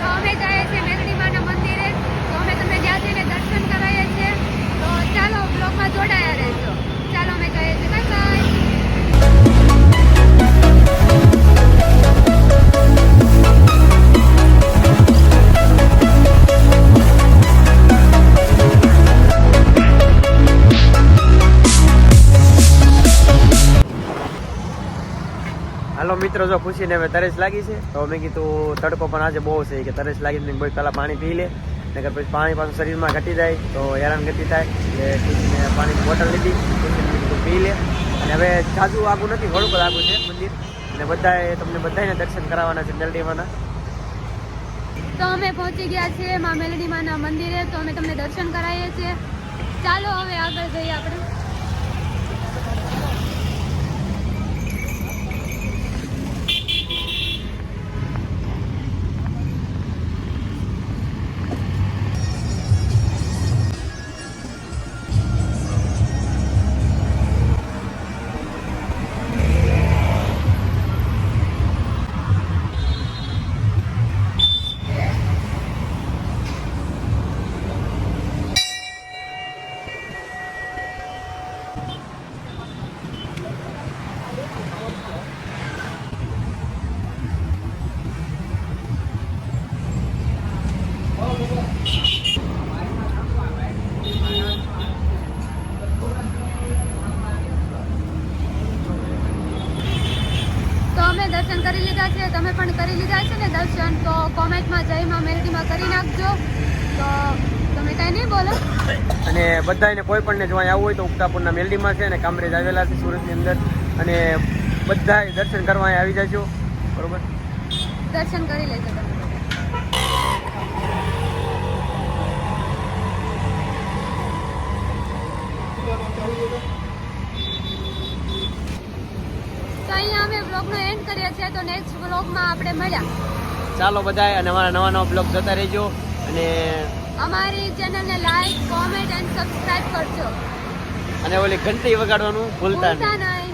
Còn hai. હાલો મિત્રો જો ખુશીને હવે તરસ લાગી છે. તો મેં કીધું તડકો પણ આજે બહુ છે, કે તરસ લાગી છે કોઈ પહેલાં પાણી પી લે. નકર પછી પાણી પાછું શરીરમાં ઘટી જાય, તો હેરાન ગતિ થાય. એટલે ખુશીને પાણીની બોટલ લીધી પી લે. અને હવે જાજુ આગું નથી થોડુંક આગું છે મંદિર. અને બધાએ તમને બધાને દર્શન કરાવવાના છે મેલડીમાંના તો અમે પહોંચી ગયા છીએ મા મેલડીમાના મંદિરે, તો અમે તમને દર્શન કરાવીએ છીએ. ચાલો હવે આગળ જઈએ. દર્શન કરી લીધા છે તમે પણ કરી લીધા છે ને દર્શન. તો કોમેન્ટમાં જયમાં માં કરી નાખજો. તો તમે કાંઈ નહીં બોલો. અને બધાને કોઈ પણને જો આવવું હોય તો ઉગતાપુરના મેલડીમાં છે અને કામરેજ આવેલા છે સુરતની અંદર. અને બધાએ દર્શન કરવા આવી જજો. બરોબર? દર્શન કરી લેજો તમે. અમે બ્લોગનો એન્ડ કરીએ છીએ તો નેક્સ્ટ બ્લોગમાં આપણે મળ્યા. ચાલો બધાય અને અમારા નવા નવા બ્લોગ જોતા રહેજો અને અમારી ચેનલને લાઈક કોમેન્ટ એન્ડ સબસ્ક્રાઇબ કરજો. અને ઓલી ઘંટી વગાડવાનું ભૂલતા ભૂલતા નહીં.